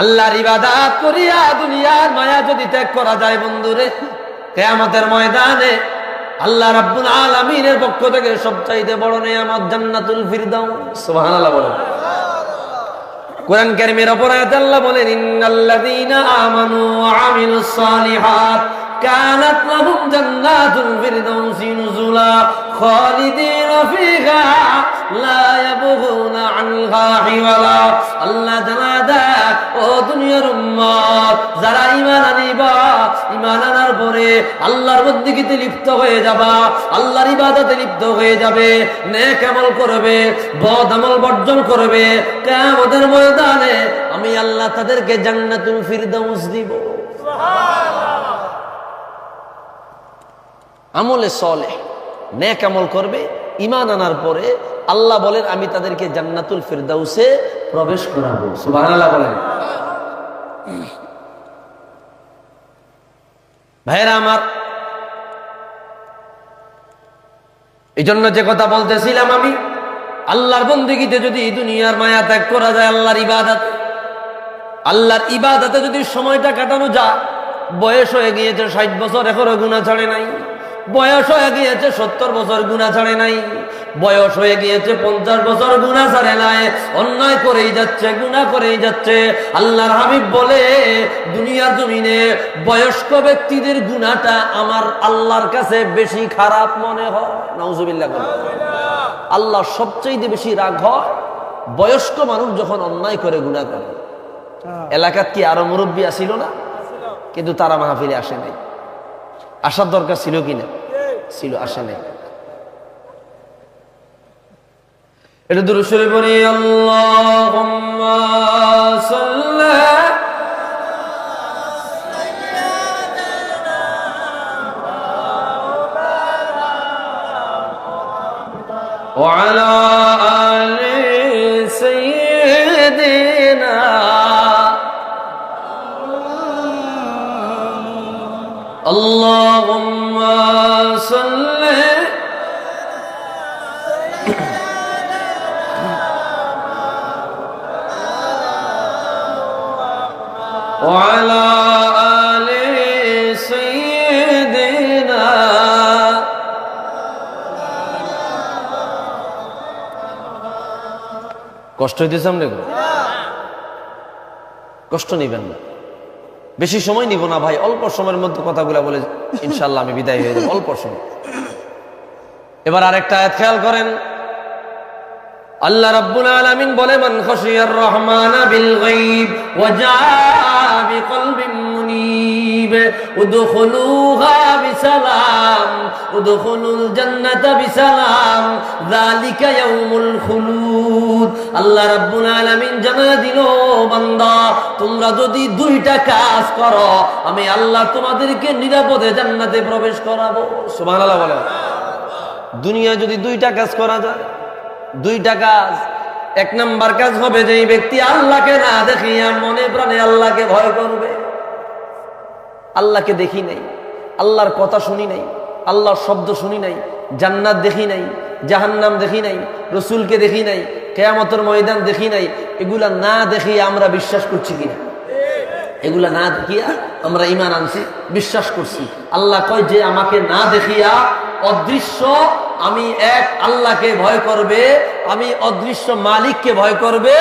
আল্লাহর ইবাদাত করিয়া দুনিয়ার মায়া যদি ত্যাগ করা যায় বন্ধুরে, কেয়ামতের ময়দানে আল্লাহ রাব্বুল আলামিনের পক্ষ থেকে সবচাইতে বড় নিয়ামত জান্নাতুল ফিরদাউস। সুবহানাল্লাহ বলেন। কোরআন কারিমের অপর আয়াতে আল্লাহ বলেন, ইন্নাল্লাযীনা আমানু ওয়া আমিলুস সালিহাত। জান্নাতুল ফিরদাউসি নুজুলা, খালিদিনা ফিহা লা ইয়াবগুনা আনহা হিওয়ালা। আল্লাহ জানাদা ও দুনিয়ার উম্মত, যারা ঈমান আনিবা, ঈমান আনার পরে আল্লাহর বন্দেগীতে লিপ্ত হয়ে যাবা, আল্লাহর ইবাদতে লিপ্ত হয়ে যাবে, নেক আমল করবে, বদ আমল বর্জন করবে। কিয়ামতের ময়দানে আমি আল্লাহ তাদেরকে জান্নাতুল ফিরদাউস দিব। আমলে সলে নেক আমল করবে ইমান আনার পরে আল্লাহ বলেন, আমি তাদেরকে জান্নাতুল ফিরদাউসে প্রবেশ করাবো। সুবহানাল্লাহ বলেন। ভাইরা আমার এই জন্য যে কথা বলতেছিলাম আমি, আল্লাহর বন্দিগিতে যদি দুনিয়ার মায়া ত্যাগ করা যায়, আল্লাহর ইবাদত, আল্লাহর ইবাদতে যদি সময়টা কাটানো যায়, বয়স হয়ে গিয়েছে, ষাট বছর, এখনও গুণা ছাড়ে নাই। বয়স হয়ে গিয়েছে সত্তর বছর গুণা ছাড়ে নাই। বয়স হয়ে গিয়েছে পঞ্চাশ বছর গুণা ছাড়ে নাই। অন্যায় করেই যাচ্ছে গুণা করেই যাচ্ছে। আল্লাহর হাবিব বলে দুনিয়ার জমিনে বয়স্ক ব্যক্তিদের গুণাটা আমার আল্লাহর কাছে বেশি খারাপ মনে হয়। নজুবিল্লাহ আল্লাহ সবচেয়ে বেশি রাগ হয় বয়স্ক মানুষ যখন অন্যায় করে গুণা করে। এলাকার কি আরও মুরব্বী আসিল না? কিন্তু তারা মাহফিলে আসে নাই। আসার দরকার ছিল কিনা ছিল আসে নাই এটা দূর শুরু করি আল্লাহুম্মা সাল্লি وعلى آل سيدنا اللهم صل وعلى آل سيدنا কষ্ট হইতেছে আমরা কষ্ট নিবেন না বেশি সময় নিব না ভাই, অল্প সময়ের মধ্যে কথাগুলো বলে ইনশাল্লাহ আমি বিদায় হয়ে যাব, অল্প সময়। এবার আরেকটা খেয়াল করেন। আল্লাহ রাব্বুল আলামিন বলে, মান খাশিয়ার রহমান বিল গায়ব ওয়া জাআ বিকলবিন মুনীব, উদখুলুহা বিসালাম, উদখুলুল জান্নাতা বিসালাম, যালিকা ইয়াউমুল খুলুদ। আল্লাহ রাব্বুল আলামিন জানা দিল, বান্দা, তোমরা যদি দুইটা কাজ করো, আমি আল্লাহ তোমাদেরকে নিরাপদে জান্নাতে প্রবেশ করাবো। সুবহানাল্লাহ বলে দুনিয়া যদি দুইটা কাজ করা যায় দুইটা কাজ। এক নাম্বার কাজ হবে যে ব্যক্তি আল্লাহকে না দেখিয়া মনে প্রাণে আল্লাহকে ভয় করবে। আল্লাহকে দেখি নাই, আল্লাহর কথা শুনি নাই, আল্লাহর শব্দ শুনি নাই, জান্নাত দেখি নাই, জাহান্নাম দেখি নাই, রসুলকে দেখি নাই, কেয়ামতের ময়দান দেখি নাই, এগুলা না দেখিয়া আমরা বিশ্বাস করছি কিনা? এগুলা না দেখিয়া আমরা ইমান আনছি, বিশ্বাস করছি। আল্লাহ কয় যে আমাকে না দেখিয়া অদৃশ্য আমি এক আল্লাহকে ভয় করবে, আমি অদৃশ্য মালিককে ভয় করবে,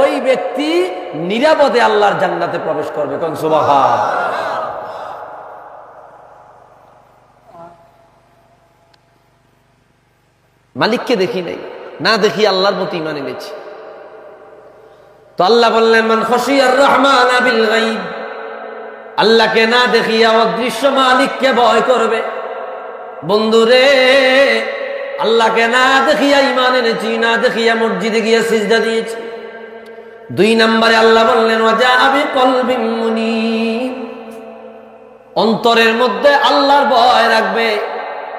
ওই ব্যক্তি নিরাপদে আল্লাহর জান্নাতে প্রবেশ করবে। কোন সুবাহা মালিককে দেখি নাই, না দেখি আল্লাহর প্রতি ইমান এনেছি। তো আল্লাহ বললেন, মান খসিয়ার রহমান আবিল আল্লাহকে না দেখিয়া অদৃশ্য মালিককে ভয় করবে। বন্ধুরে আল্লাহকে না দেখিয়া ইমান এনেছি, না দেখিয়া মসজিদে গিয়া সিজদা দিয়েছি। দুই নম্বরে আল্লাহ বললেন অন্তরের মধ্যে আল্লাহর ভয় রাখবে।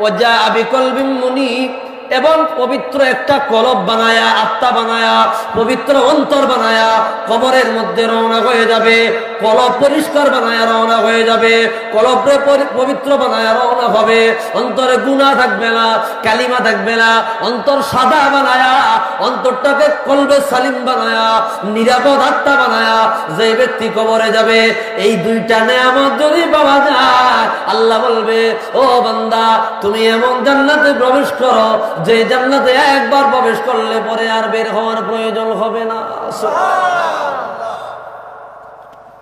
ওয়াজা আবি কলবিন মুনিব। এবং পবিত্র একটা কলব বানায়া, আত্মা বানায়া, পবিত্র অন্তর বানায়া, কবরের মধ্যে রওনা হয়ে যাবে। কলব পরিষ্কার বানায়া রওনা হয়ে যাবে। কলবরে পবিত্র বানায়া রওনা হবে। অন্তরে গুণা থাকবে না, কালিমা থাকবে না। অন্তর সাদা বানায়া, অন্তরটাকে কলবে সালিম বানায়া, নিরাপদ আত্মা বানায়া যে ব্যক্তি কবরে যাবে, এই দুইটা নেয়ামত যদি পাওয়া যায়, আল্লাহ বলবে, ও বান্দা, তুমি এমন জান্নাতে প্রবেশ করো যে জান্নাতে একবার প্রবেশ করলে পরে আর বের হওয়ার প্রয়োজন হবে না।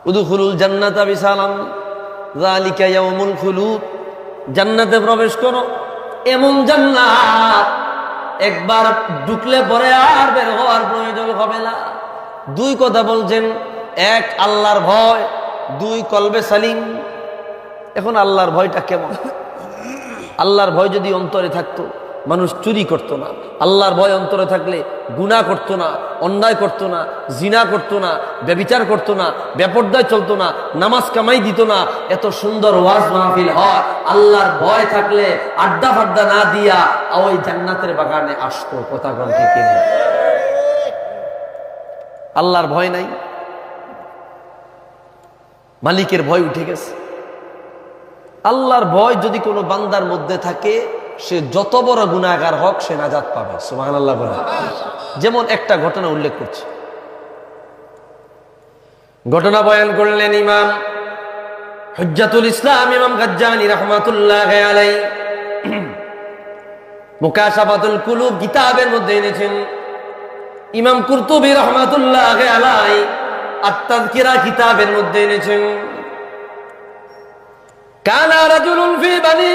উদুখুলুল জান্নাতা বিসালাম যালিকা ইয়াউমুল খুলুদ। জান্নাতে প্রবেশ করো, এমন জান্নাত একবার ঢুকলে পরে আর বের হওয়ার প্রয়োজন হবে না। দুই কথা বলছেন, এক, আল্লাহর ভয়, দুই, কলবে সালিম। এখন আল্লাহর ভয়টা কেমন? আল্লাহর ভয় যদি অন্তরে থাকতো মানুষ চুরি করতো না। আল্লাহর ভয় অন্তরে থাকলে গুণা করতো না, অন্যায় করতো না, জিনা করতো না, ব্যবিচার করতো না, বেপর্দায় চলতো না, নামাজ কামাই দিত না। এত সুন্দর ওয়াজ মাহফিল হয়। আল্লাহর ভয় থাকলে আড্ডা ফাড্ডা না দিয়া ওই জান্নাতের বাগানে আসতো কথা ঠিক আল্লাহর ভয় নাই। মালিকের ভয় উঠে গেছে। আল্লাহর ভয় যদি কোনো বান্দার মধ্যে থাকে সে যত বড় গুণাগার হোক সে নাজাদ পাবে সুবাহ যেমন একটা ঘটনা উল্লেখ করছে। ঘটনা বয়ান করলেন ইমাম হজ্জাতুল ইসলাম, ইমাম গাজ্জানি রহমাতুল্লাহ কিতাবের মধ্যে এনেছেন, ইমাম কুরতুবি রহমাতুল্লাহ আলাই মধ্যে এনেছেন, কানা রাজুল ফি বানি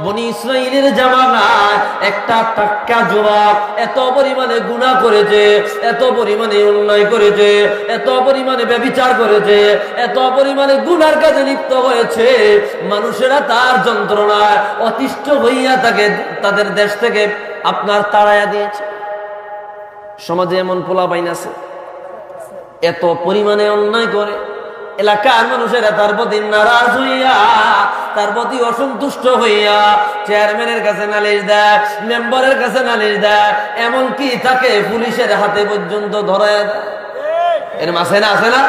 বনি একটা এত পরিমাণে গুনাহ করেছে, এত পরিমাণে অন্যায় করেছে, এত পরিমাণে করেছে, এত পরিমাণে হয়েছে। মানুষেরা তার যন্ত্রণায় অতিষ্ঠ হইয়া তাকে, তাদের দেশ থেকে আপনার তাড়াইয়া দিয়েছে। সমাজে এমন পোলা বাইন আছে, এত পরিমাণে অন্যায় করে। এলাকার মানুষেরা তার প্রতি নারাজ হইয়া, তার প্রতি অসন্তুষ্ট হইয়া চেয়ারম্যানের কাছে নালিশ দেয়, মেম্বারের কাছে নালিশ দেয়, এমনকি তাকে পুলিশের হাতে পর্যন্ত ধরায় দেয়। এরম আছে না আছে না?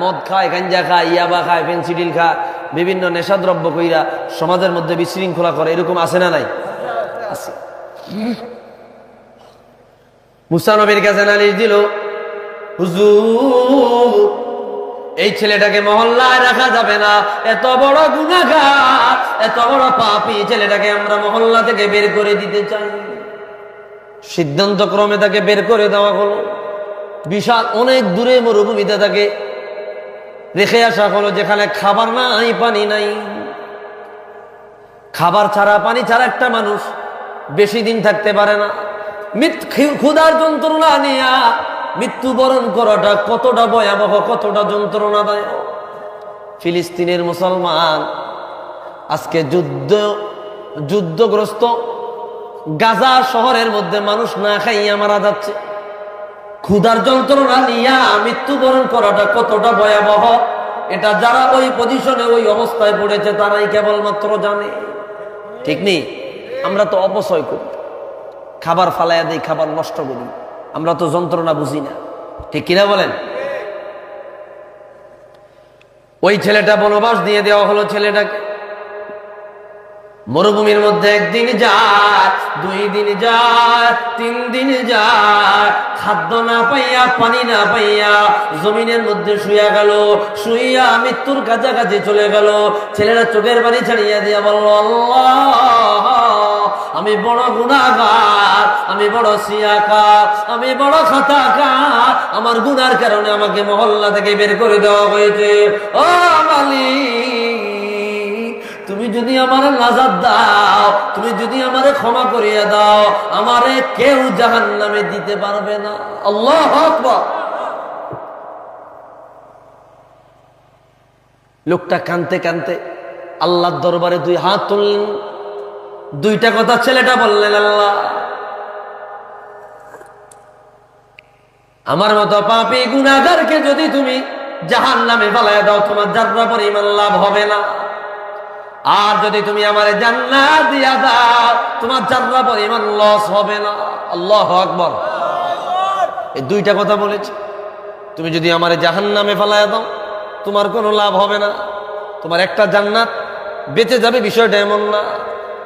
মদ খায়, গাঞ্জা খায়, ইয়াবা খায়, পেন্সিডিল খায়, বিভিন্ন নেশাদ্রব্য কইরা সমাজের মধ্যে বিশৃঙ্খলা করে, এরকম আছে না নাই? আছে। মুসানবীর কাছে নালিশ দিল, হুজুর এই ছেলেটাকে মহল্লায় রাখা যাবে না। এত বড় গুণাগার এত বড় পাপি ছেলেটাকে আমরা মহল্লা থেকে বের করে দিতে চাই। সিদ্ধান্ত ক্রমে তাকে বের করে দেওয়া হলো। বিশাল অনেক দূরে মরুভূমিতে তাকে রেখে আসা হলো, যেখানে খাবার নাই, পানি নাই। খাবার ছাড়া, পানি ছাড়া একটা মানুষ বেশি দিন থাকতে পারে না। ক্ষুধার যন্ত্রণা নিয়া মৃত্যুবরণ করাটা কতটা ভয়াবহ, কতটা যন্ত্রণাদায়ক? ফিলিস্তিনের মুসলমান আজকে যুদ্ধ, যুদ্ধগ্রস্ত গাজা শহরের মধ্যে মানুষ না খাইয়া মারা যাচ্ছে। ক্ষুধার যন্ত্রণা নিয়া মৃত্যুবরণ করাটা কতটা ভয়াবহ, এটা যারা ওই পজিশনে ওই অবস্থায় পড়েছে, তারাই কেবলমাত্র জানে। ঠিক নেই? আমরা তো অপচয় করি। খাবার ফালাইয়া দিই, খাবার নষ্ট করি। আমরা তো যন্ত্রণা বুঝি না। ঠিক কিনা বলেন? ওই ছেলেটা বনবাস দিয়ে দেওয়া হলো ছেলেটাকে। মরুভূমির মধ্যে একদিন যায়, দুই দিন যায়, তিন দিন যায়। খাদ্য না পাইয়া, পানি না পাইয়া জমিনের মধ্যে শুয়া গেল, শুইয়া মৃত্যুর কাছাকাছি চলে গেল। ছেলেরা চোখের বাড়ি ছাড়িয়া দিয়া বলল, আল্লাহ! আমি বড় গুণাগার আমি বড় সিয়াকার আমি বড় খাতাকার। আমার গুনার কারণে আমাকে মহল্লা থেকে বের করে দেওয়া হয়েছে। ও মালিক, তুমি যদি আমার নাজাদ দাও, তুমি যদি আমারে ক্ষমা করিয়া দাও, আমারে কেউ জাহান নামে দিতে পারবে না। আল্লাহ লোকটা কানতে কানতে আল্লাহর দরবারে দুই হাত তুললেন। দুইটা কথা ছেলেটা বললেন, আল্লাহ। আমার মতো পাপি গুনাগারকে যদি তুমি জাহান নামে ফালাইয়া দাও, তোমার যাত্রা পরিমাণ লাভ হবে না। আর যদি তুমি আমার জান্নাত দিয়া দাও, তোমার জান্নাত পরিমাণ লস হবে না। আল্লাহ আকবর। এই দুইটা কথা বলেছি। তুমি যদি আমার জাহান নামে ফেলায় দাও, তোমার কোনো লাভ হবে না। তোমার একটা জান্নাত বেঁচে যাবে বিষয়টা এমন না।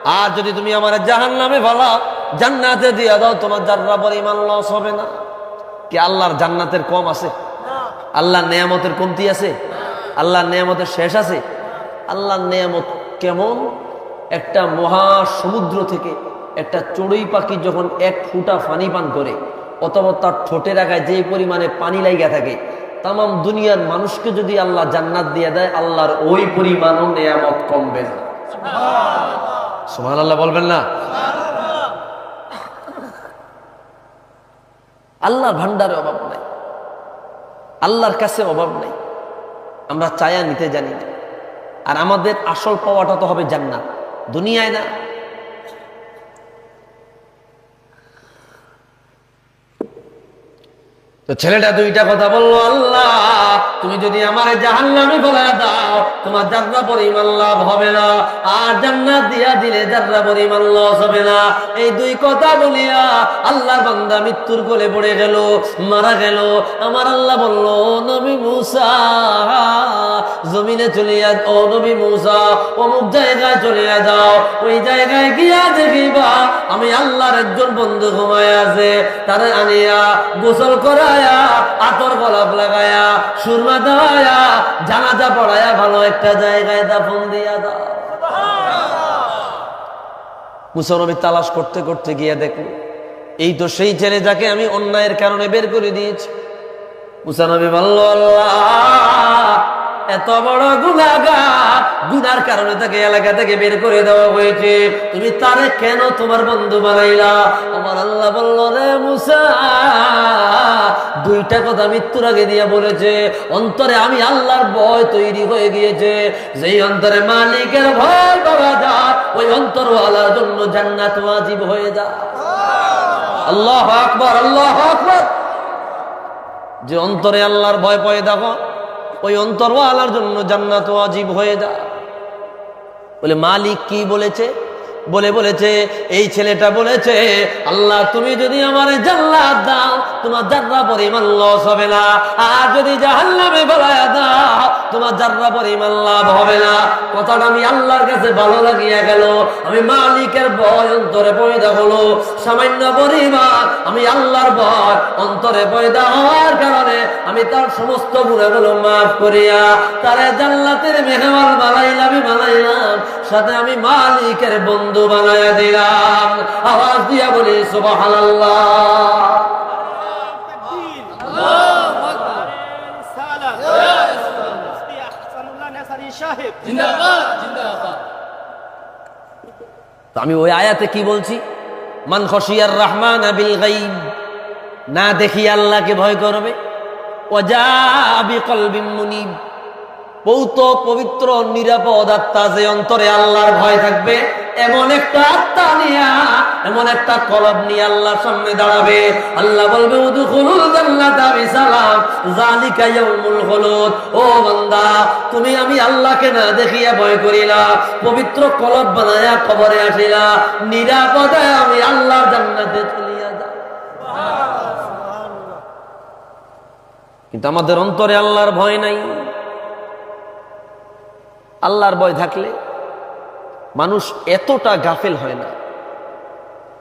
আর যদি তুমি আমার জাহান নামে ফেলাও, জান্নাতে দিয়ে দাও, তোমার যার্রা পরিমাণ লস হবে না। কি আল্লাহর জান্নাতের কম আছে? আল্লাহর নেয়ামতের কমতি আছে? আল্লাহর নেয়ামতের শেষ আছে? আল্লাহর নেয়ামত কেমন? একটা মহা সমুদ্র থেকে একটা চড়ুই পাখি যখন এক ফুটা পানি পান করে, অথবা তার ঠোঁটের আগায় যে পরিমাণে পানি লাইগা থাকে তাম দুনিয়ার মানুষকে যদি আল্লাহ জান্নাত দিয়ে দেয়, আল্লাহর ওই পরিমাণও নেয়ামত কমবে না। সুমান আল্লাহ বলবেন না। আল্লাহর ভান্ডারে অভাব নাই। আল্লাহর কাছে অভাব নাই। আমরা চায়া নিতে জানি না। আর আমাদের আসল পাওয়াটা তো হবে জান্নাত। দুনিয়ায় না। তো ছেলেটা দুইটা কথা বলল আল্লাহ! তুমি যদি আমার জাহান নামে বলে দাও, তোমার যাত্রা পরিমাণ লাভ হবে না। আর জান্নাত দিয়া দিলে যাত্রা পরিমাণ লস হবে না। এই দুই কথা বলিয়া আল্লাহর বান্দা মৃত্যুর কোলে পড়ে গেল, মারা গেল। আমার আল্লাহ বলল নবী মুসা, জমিনে চলিয়া ও নবী মুসা, অমুক জায়গায় চলিয়া যাও। ওই জায়গায় গিয়া দেখিবা, আমি আল্লাহর একজন বন্ধু ঘুমায় আছে। তারে আনিয়া গোসল করায়া, আতর গোলাপ লাগায়া সুরমা দেওয়া, জানাজা পড়ায়া ভালো একটা জায়গায় দাফন দিয়া দাও। মুসলমি তালাশ করতে করতে গিয়ে দেখো এই তো সেই ছেলে যাকে আমি অন্যায়ের কারণে বের করে দিয়েছি। মুসানবী বলল, আল্লাহ এত বড় গুনাগার গুনার কারণে তাকে এলাকা থেকে বের করে দেওয়া হয়েছে। তুমি তারে কেন তোমার বন্ধু বানাইলা? আমার আল্লাহ বলল, রে মুসা, দুইটা কথা মৃত্যুর আগে দিয়ে বলেছে। অন্তরে আমি আল্লাহর ভয় তৈরি হয়ে গিয়েছে। যেই অন্তরে মালিকের ভয় পাওয়া যায়, ওই অন্তর আল্লাহর জন্য জান্নাত ওয়াজিব হয়ে যায়। আল্লাহ আকবর আল্লাহ আকবর। যে অন্তরে আল্লাহর ভয় পয়ে, দেখো। ওই অন্তর জন্য জান্নাত ওয়াজিব হয়ে যা বলে মালিক কি বলেছে? বলে বলেছে, এই ছেলেটা বলেছে, আল্লাহ তুমি যদি আমার জান্নাত দাও, তোমার জার্রা পরিমাণ লস হবে না। আর যদি জাহান্নামে বলায়া দাও, তোমার জার্রা পরিমাণ লাভ হবে না। কথাটা আমি আল্লাহর কাছে ভালো লাগিয়া গেল। আমি মালিকের ভয় অন্তরে পয়দা হলো। সামান্য পরিমাণ আমি আল্লাহর ভয় অন্তরে পয়দা হওয়ার কারণে আমি তার সমস্ত গুণাগুলো মাফ করিয়া তারে জান্নাতের মেহমান বানাইলাম বানাইলাম। সাথে আমি মালিকের বন্ধু বানাইয়া দিলাম। আওয়াজ দিয়া বলি, সুবহানাল্লাহ! আমি ওই আয়াতে কি বলছি? মান খসিয়ার রহমান আবিল গাইব না দেখি আল্লাহকে ভয় করবে। ওয়াজাবি কলবিন মুনিব। বহুত পবিত্র নিরাপদ আত্মা যে অন্তরে আল্লাহর ভয় থাকবে এমন একটা আত্মা নিয়া এমন একটা কলব নিয়ে আল্লাহর সামনে দাঁড়াবে। আল্লাহ বলবে ও বান্দা তুমি আমি আল্লাহকে না দেখিয়া ভয় করিলা পবিত্র কলব বানায়া কবরে আসিলা নিরাপদে আমি আল্লাহর জান্নাতে চলিয়া যাও কিন্তু আমাদের অন্তরে আল্লাহর ভয় নাই। আল্লাহর ভয় থাকলে মানুষ এতটা গাফেল হয় না।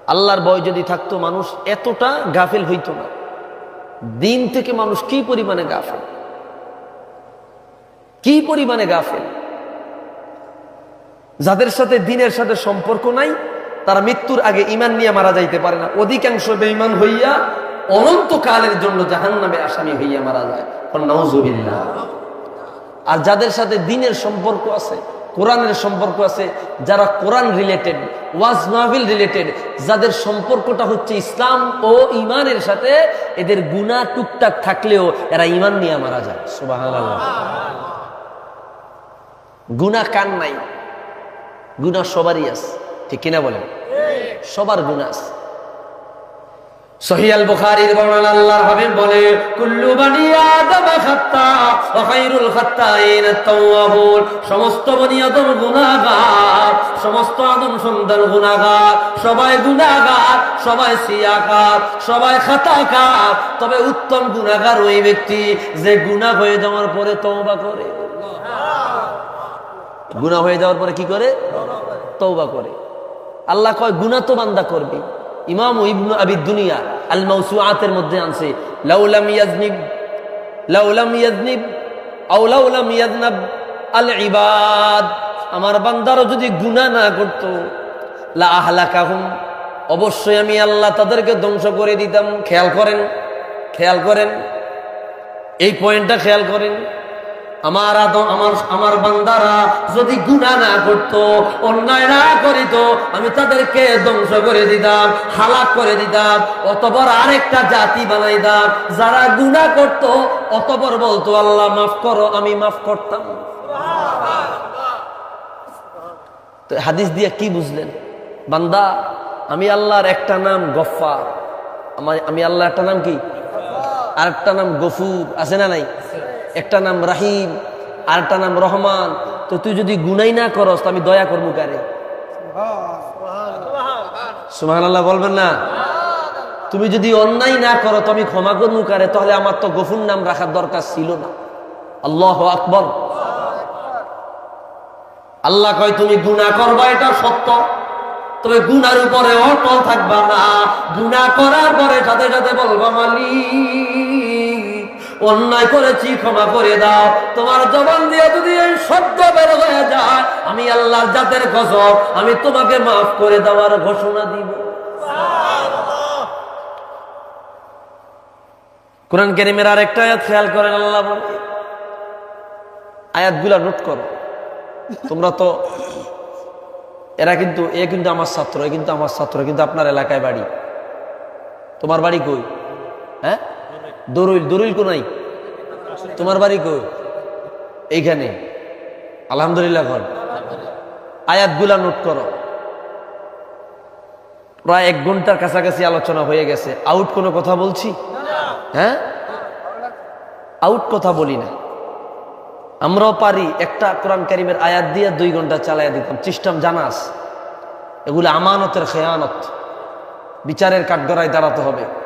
আল্লাহর ভয় যদি থাকতো, মানুষ এতটা গাফেল হইতো না। দিন থেকে মানুষ কি পরিমাণে গাফেল? কি পরিমাণে গাফেল? যাদের সাথে দিনের সাথে সম্পর্ক নাই, তারা মৃত্যুর আগে ইমান নিয়ে মারা যাইতে পারে না। অধিকাংশ বেঈমান হইয়া অনন্তকালের জন্য জাহান নামে আসামি হইয়া মারা যায়। নজুবিল্লাহ আর যাদের সাথে দিনের সম্পর্ক আছে, কোরআনের সম্পর্ক আছে, যারা কোরআন রিলেটেড ওয়াজ মাহবিল রিলেটেড যাদের সম্পর্কটা হচ্ছে ইসলাম ও ইমানের সাথে, এদের গুণা টুকটাক থাকলেও এরা ইমান নিয়ে মারা যায়। সুবাহ গুণা কান নাই? গুণা সবারই আছে, ঠিক কিনা বলেন? সবার গুণা আছে। সহিয়াল বুখারীর বর্ণনা আল্লাহর হাবিব বলে, কুল্লু বানি আদম খাত্তা ওয়া খায়রুল খাত্তাইন আত-তাওয়াবুন। সমস্ত বনি আদম গুনাহগার, সমস্ত আদম সন্তান গুনাহগার, সবাই গুনাহগার, সবাই সিয়াকার সবাই খাতাকার। তবে উত্তম গুনাহগার ওই ব্যক্তি যে গুনাহ হয়ে যাওয়ার পরে তওবা করে। গুনাহ হয়ে যাওয়ার পরে কি করে? তওবা করে। আল্লাহ কয়, গুনাহ তো বান্দা করবে ইমাম ইবনু আবি দুনিয়া আল মাউসুআতের মধ্যে আনছে লাউলাম ইয়াজনিব লাউলাম ইয়াজনিব, আও লাউলাম ইয়াজনাব আল ইবাদ আমার বান্দারও যদি গুনাহ না করত, লা আহলাকাহুম অবশ্যই আমি আল্লাহ তাদেরকে ধ্বংস করে দিতাম। খেয়াল করেন খেয়াল করেন, এই পয়েন্টটা খেয়াল করেন। আমার আমার আমার বান্দারা যদি গুনাহ না করত, অন্যায় না করিত, আমি তাদেরকে ধ্বংস করে দিতাম, হালাক করে দিতাম, অতপর আরেকটা জাতি বানাইতাম, যারা গুনাহ করত, অতপর বলতো, আল্লাহ, মাফ করো, আমি মাফ করতাম। হাদিস দিয়ে কি বুঝলেন? বান্দা, আমি আল্লাহর একটা নাম গফফার। আমার, আমি আল্লাহ একটা নাম কি? আর একটা নাম গফুর, আছে না নাই? একটা নাম রাহিম আর একটা নাম রহমান। তো তুই যদি গুনাই না করস, তো আমি দয়া করব কারে? সুমাহান আল্লাহ বলবেন না? তুমি যদি অন্যায় না করো, তো আমি ক্ষমা করব কারে? তাহলে আমার তো গফুর নাম রাখার দরকার ছিল না। আল্লাহ আকবর। আল্লাহ কয়, তুমি গুনাহ করবা, এটা সত্য। তবে গুনার উপরে অটল থাকবা না। গুনাহ করার পরে সাথে সাথে বলবা, মালিক। অন্যায় করেছি, ক্ষমা করে দাও। তোমার জবান দিয়ে যদি এই শব্দ বের হয়ে যায়, আমি আল্লাহর জাতের কসম আমি তোমাকে মাফ করে দেওয়ার ঘোষণা দিব। কোরআন কেরিমের আর একটা আয়াত খেয়াল করেন, আল্লাহ বলে, আয়াতগুলা নোট করো। তোমরা তো, এরা কিন্তু, এ কিন্তু আমার ছাত্র, এ কিন্তু আমার ছাত্র কিন্তু আপনার এলাকায় বাড়ি। তোমার বাড়ি কই? হ্যাঁ? দরুইল দরুইল কোনাই তোমার বাড়ি কই? এইখানে। আলহামদুলিল্লাহ ঘর। আয়াতগুলা নোট করো। প্রায় এক ঘণ্টার কাছাকাছি আলোচনা হয়ে গেছে। আউট কোনো কথা বলছি? হ্যাঁ? আউট কথা বলি না। আমরাও পারি একটা কোরআন কারিমের আয়াত দিয়ে দুই ঘণ্টা চালাইয়া দিতাম। চিস্টাম জানাস এগুলো আমানতের খেয়ানত। বিচারের কাঠগড়ায় দাঁড়াতে হবে।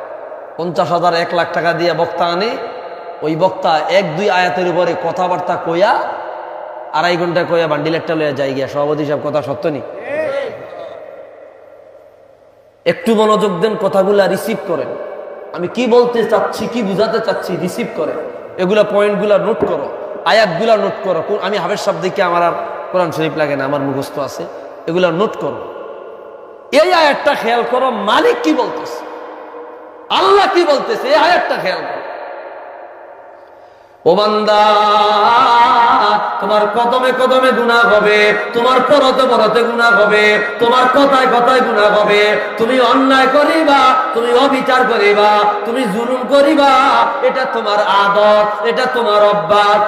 পঞ্চাশ হাজার এক লাখ টাকা দিয়ে বক্তা আনে, ওই বক্তা এক দুই আয়াতের উপরে কথাবার্তা কইয়া আড়াই ঘণ্টা কইয়া বান্ডিল একটা লইয়া যাই গিয়া। সভাপতি সাহেব, কথা সত্য নি? একটু মনোযোগ দেন, কথাগুলা রিসিভ করেন। আমি কি বলতে চাচ্ছি, কি বুঝাতে চাচ্ছি রিসিভ করেন। এগুলা পয়েন্টগুলা নোট করো, আয়াতগুলা নোট করো। আমি হাবের শব্দকে আমার আর কোরআন শরীফ লাগে না, আমার মুখস্থ আছে। এগুলা নোট করো। এই আয়াতটা খেয়াল করো, মালিক কি বলতেছে? আল্লাহ কি বলতেছে? এই আয়াতটা খেয়াল করো। তোমার কদমে কদমে গুনাহ হবে, তোমার পরতে পরতে গুনাহ হবে, তোমার কথায় কথায় গুনাহ হবে, তুমি অন্যায় করিবা, তুমি অবিচার করিবা, তুমি জুলুম করিবা, এটা তোমার আদত, এটা তোমার অভ্যাস